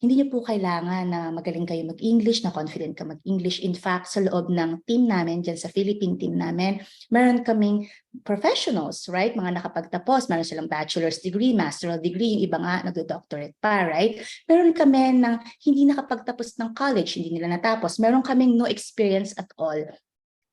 hindi niyo po kailangan na magaling kayo mag-English, na confident ka mag-English. In fact, sa loob ng team namin, dyan sa Philippine team namin, meron kaming professionals, right? Mga nakapagtapos, meron silang bachelor's degree, master's degree, yung iba nga nagdo-doctorate pa, right? Meron kami ng hindi nakapagtapos ng college, hindi nila natapos. Meron kaming no experience at all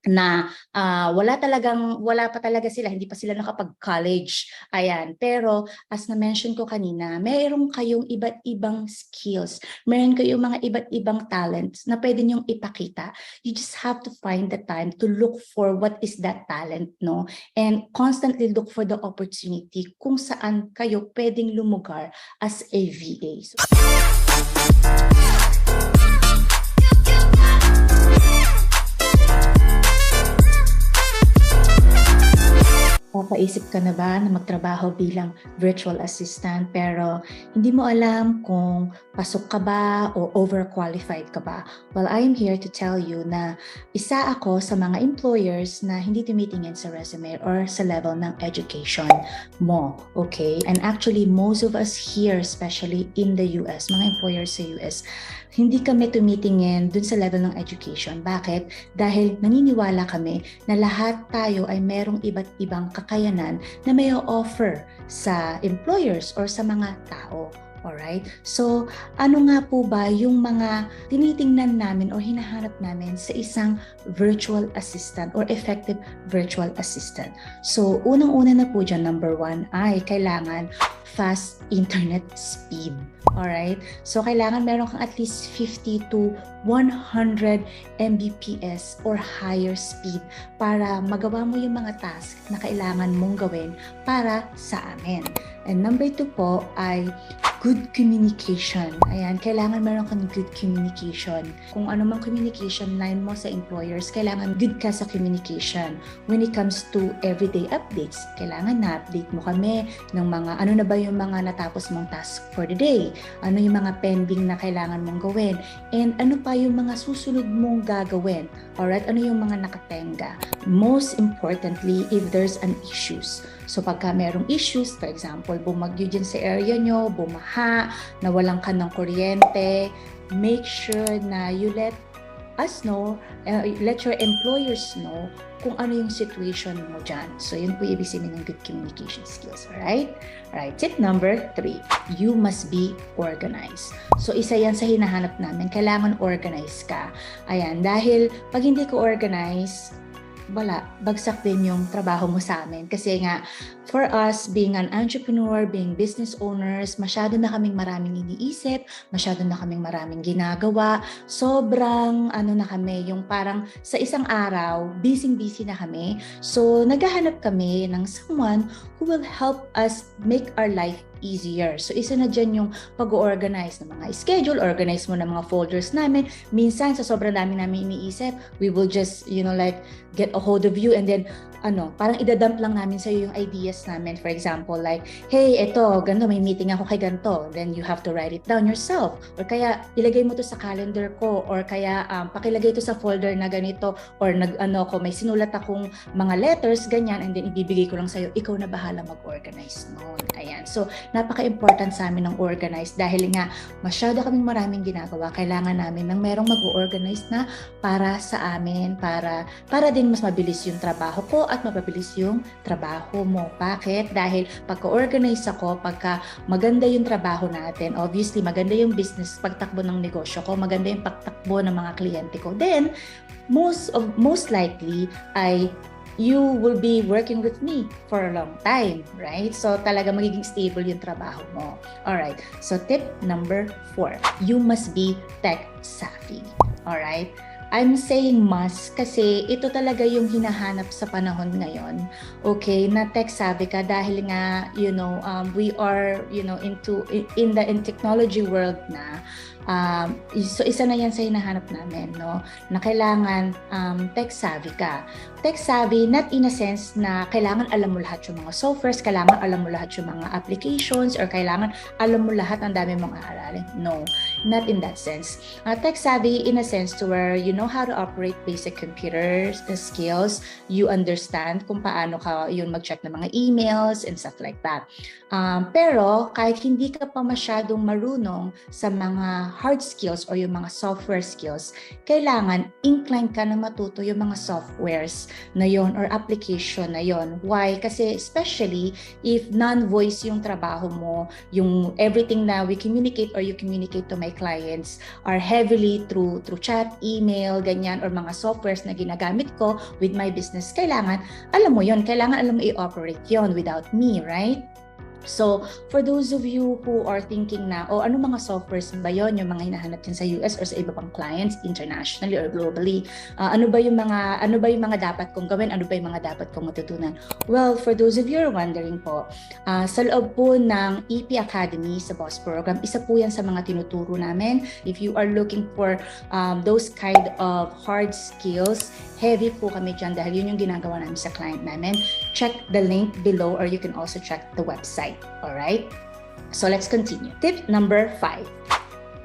na ah, wala talagang wala pa talaga sila hindi pa sila nakapag-college. Ayan pero as na mention ko kanina mayroon kayong iba't ibang skills. Meron kayong mga iba't ibang talents na pwede niyong ipakita. You just have to find the time to look for what is that talent no? And constantly look for the opportunity kung saan kayo pwedeng lumugar as a VA So, Papaisip ka na ba na magtrabaho bilang virtual assistant pero hindi mo alam kung pasok ka ba o overqualified ka ba? Well, I am here to tell you na isa ako sa mga employers na hindi tumitingin sa resume or sa level ng education mo. Okay? And actually, most of us here, especially in the US, mga employers sa US, hindi kami tumitingin dun sa level ng education. Bakit? Dahil naniniwala kami na lahat tayo ay merong iba't ibang kakayanan na may offer sa employers or sa mga tao. Alright? So, ano nga po ba yung mga tinitingnan namin o hinahanap namin sa isang virtual assistant or effective virtual assistant? So, unang-una na po dyan, number one, ay kailangan fast internet speed. Alright? So, kailangan meron kang at least 50 to 100 Mbps or higher speed para magawa mo yung mga task na kailangan mong gawin para sa amin. And number two po ay good communication. Ayan, kailangan meron kang good communication. Kung ano mang communication line mo sa employers, kailangan good ka sa communication. When it comes to everyday updates, kailangan na-update mo kami ng mga, ano na ba yung mga natapos mong task for the day? Ano yung mga pending na kailangan mong gawin? And ano pa yung mga susunod mong gagawin? Alright, ano yung mga nakatenga? Most importantly, if there's an issues. So pagka merong issues, for example, bumagyo dyan sa area nyo, bumaha, nawalan ka ng kuryente, make sure na you let us know, uh, let your employers know kung ano yung situation mo dyan. So yun po ibig sabihin ng good communication skills, alright? Alright, tip number three, you must be organized. So isa yan sa hinahanap namin, kailangan organize ka. Ayan, dahil pag hindi ko organize, wala, bagsak din yung trabaho mo sa amin. Kasi nga, for us, being an entrepreneur, being business owners, masyado na kaming maraming iniisip, masyado na kaming maraming ginagawa, sobrang ano na kami, yung parang sa isang araw, busy-busy na kami. So, naghahanap kami ng someone who will help us make our life easier. So, isa na dyan yung pag-organize ng mga schedule, organize mo ng mga folders namin. Minsan, sa sobrang dami namin iniisip, we will just, you know, like, get a hold of you and then ano, parang idadump lang namin sa yung ideas namin. For example, like, hey, eto, ganito, may meeting ako kay ganito. Then you have to write it down yourself. Or kaya, ilagay mo to sa calendar ko. Or kaya, um, pakilagay to sa folder na ganito. Or nag, ano ko, may sinulat akong mga letters, ganyan, and then ibibigay ko lang sa'yo. Ikaw na bahala mag-organize noon. Ayan. So, napaka-important sa amin ng organize dahil nga, masyado kaming maraming ginagawa. Kailangan namin ng merong mag-organize na para sa amin, para, para din mas mabilis yung trabaho ko at mapabilis yung trabaho mo. Bakit? Dahil pagka-organize ako, pagka maganda yung trabaho natin, obviously maganda yung business, pagtakbo ng negosyo ko, maganda yung pagtakbo ng mga kliyente ko, then most of most likely ay you will be working with me for a long time, right? So talaga magiging stable yung trabaho mo. Alright, so tip number four, you must be tech savvy. Alright? I'm saying must kasi ito talaga yung hinahanap sa panahon ngayon. Okay, na tech savvy ka dahil nga, you know, um, we are, you know, into in the in technology world na Um, so isa na yan sa hinahanap namin, no? Na kailangan um, tech savvy ka. Tech savvy, not in a sense na kailangan alam mo lahat yung mga softwares, kailangan alam mo lahat yung mga applications, or kailangan alam mo lahat ang dami mong aaralin. No, not in that sense. Uh, tech savvy in a sense to where you know how to operate basic computer skills, you understand kung paano ka yun mag-check ng mga emails and stuff like that. Um, pero kahit hindi ka pa masyadong marunong sa mga hard skills or yung mga software skills, kailangan incline ka na matuto yung mga softwares na yon or application na yon. Why? Kasi especially if non-voice yung trabaho mo, yung everything na we communicate or you communicate to my clients are heavily through through chat, email, ganyan or mga softwares na ginagamit ko with my business. Kailangan alam mo yon, kailangan alam mo i-operate yon without me, right? So, for those of you who are thinking na, o oh, ano mga softwares ba yon yung mga hinahanap din sa US or sa iba pang clients, internationally or globally? Uh, ano ba yung mga ano ba yung mga dapat kong gawin? Ano ba yung mga dapat kong matutunan? Well, for those of you who are wondering po, uh, sa loob po ng EP Academy sa Boss Program, isa po yan sa mga tinuturo namin. If you are looking for um, those kind of hard skills, heavy po kami dyan dahil yun yung ginagawa namin sa client namin. Check the link below or you can also check the website. All right. So let's continue. Tip number five.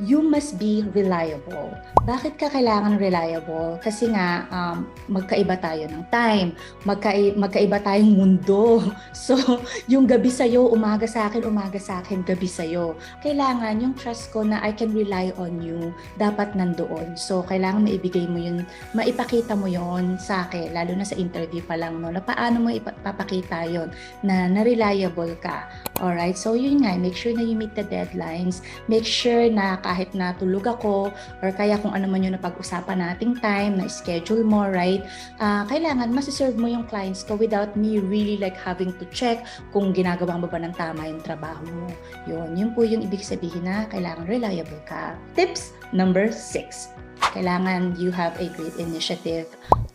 You must be reliable. Bakit ka kailangan reliable? Kasi nga, um, magkaiba tayo ng time. Magkai magkaiba tayong mundo. So, yung gabi sa'yo, umaga sa akin, umaga sa akin, gabi sa'yo. Kailangan yung trust ko na I can rely on you, dapat nandoon. So, kailangan maibigay mo yun, maipakita mo yon sa akin, lalo na sa interview pa lang, no? Na paano mo ipapakita yon na na-reliable ka. Alright? So, yun nga, make sure na you meet the deadlines. Make sure na kahit na tulog ako or kaya kung ano man yung napag-usapan nating time, na schedule mo, right? Uh, kailangan masiserve mo yung clients ko without me really like having to check kung ginagawa mo ba ng tama yung trabaho mo. Yun, yun po yung ibig sabihin na kailangan reliable ka. Tips number six. Kailangan you have a great initiative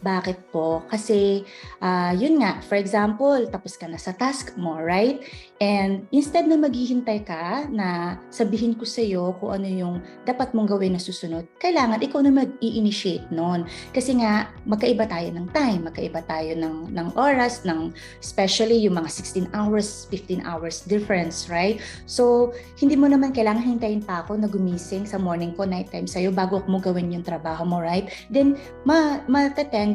bakit po? Kasi, uh, yun nga, for example, tapos ka na sa task mo, right? And instead na maghihintay ka na sabihin ko sa iyo kung ano yung dapat mong gawin na susunod, kailangan ikaw na mag-i-initiate noon. Kasi nga, magkaiba tayo ng time, magkaiba tayo ng, ng oras, ng especially yung mga 16 hours, 15 hours difference, right? So, hindi mo naman kailangan hintayin pa ako na gumising sa morning ko, night time sa'yo bago mo gawin yung trabaho mo, right? Then, ma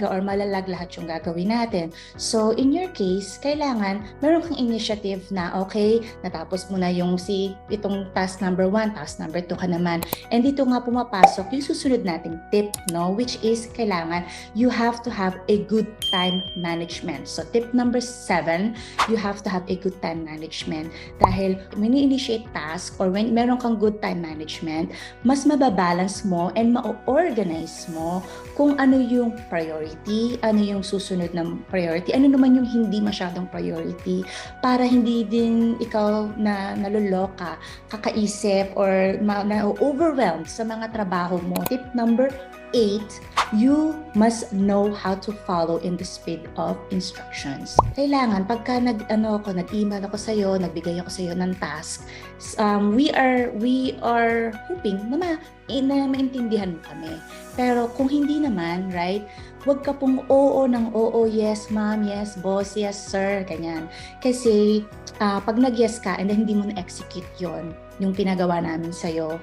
mateteng or malalag lahat yung gagawin natin. So, in your case, kailangan meron kang initiative na okay, natapos mo na yung si itong task number 1, task number 2 ka naman. And dito nga pumapasok yung susunod nating tip, no? Which is kailangan you have to have a good time management. So tip number 7, you have to have a good time management. Dahil when you initiate task or when meron kang good time management, mas mababalance mo and ma-organize mo kung ano yung priority, ano yung susunod ng priority, ano naman yung hindi masyadong priority? Para hindi din ikaw na naluloka, kakaisip or na-overwhelmed sa mga trabaho mo. Tip number eight, you must know how to follow in the speed of instructions. Kailangan, pagka nag, ano ako, nag-email ako sa iyo, nagbigay ako sa iyo ng task, um, we are, we are hoping na, ma, na maintindihan mo kami. Pero kung hindi naman, right, huwag ka pong oo ng oo, yes ma'am, yes boss, yes sir, ganyan. Kasi uh, pag nag-yes ka and then hindi mo na-execute yon yung pinagawa namin sa'yo,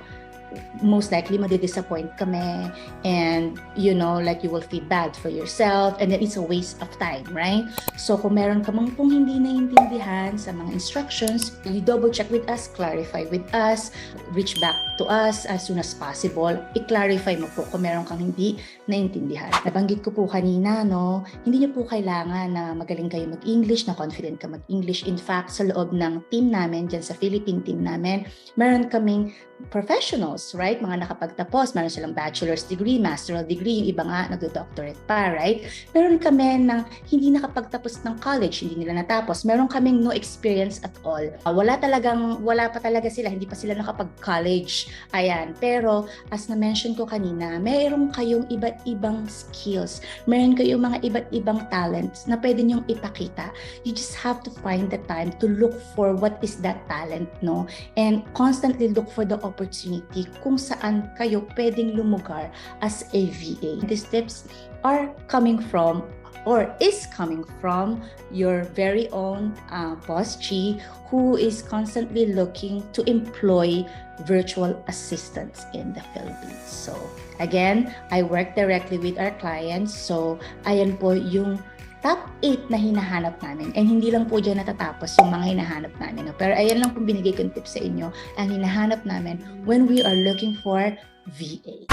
most likely madi-disappoint kami. And you know like you will feel bad for yourself. And then it's a waste of time right? So kung meron ka mang pong hindi naiintindihan sa mga instructions you double check with us clarify with us reach back to us as soon as possible. I-clarify mo po kung meron kang hindi naiintindihan. Nabanggit ko po kanina no hindi niyo po kailangan na magaling kayo mag-English na confident ka mag-English. In fact sa loob ng team namin dyan sa Philippine team namin meron kaming professionals, right? Mga nakapagtapos, meron silang bachelor's degree, master's degree, yung iba nga nagdo-doctorate pa, right? Meron kami ng hindi nakapagtapos ng college, hindi nila natapos. Meron kaming no experience at all. Uh, wala talagang, wala pa talaga sila, hindi pa sila nakapag-college. Ayan. Pero, as na-mention ko kanina, meron kayong iba't ibang skills. Meron kayong mga iba't ibang talents na pwede niyong ipakita. You just have to find the time to look for what is that talent, no? And constantly look for the opportunity kung saan kayo pwedeng lumugar as a VA. These tips are coming from or is coming from your very own uh, boss Chi who is constantly looking to employ virtual assistants in the Philippines. So again, I work directly with our clients. So ayan po yung top 8 na hinahanap namin. And hindi lang po dyan natatapos yung mga hinahanap namin. No? Pero ayan lang po binigay kong tips sa inyo ang hinahanap namin when we are looking for VA.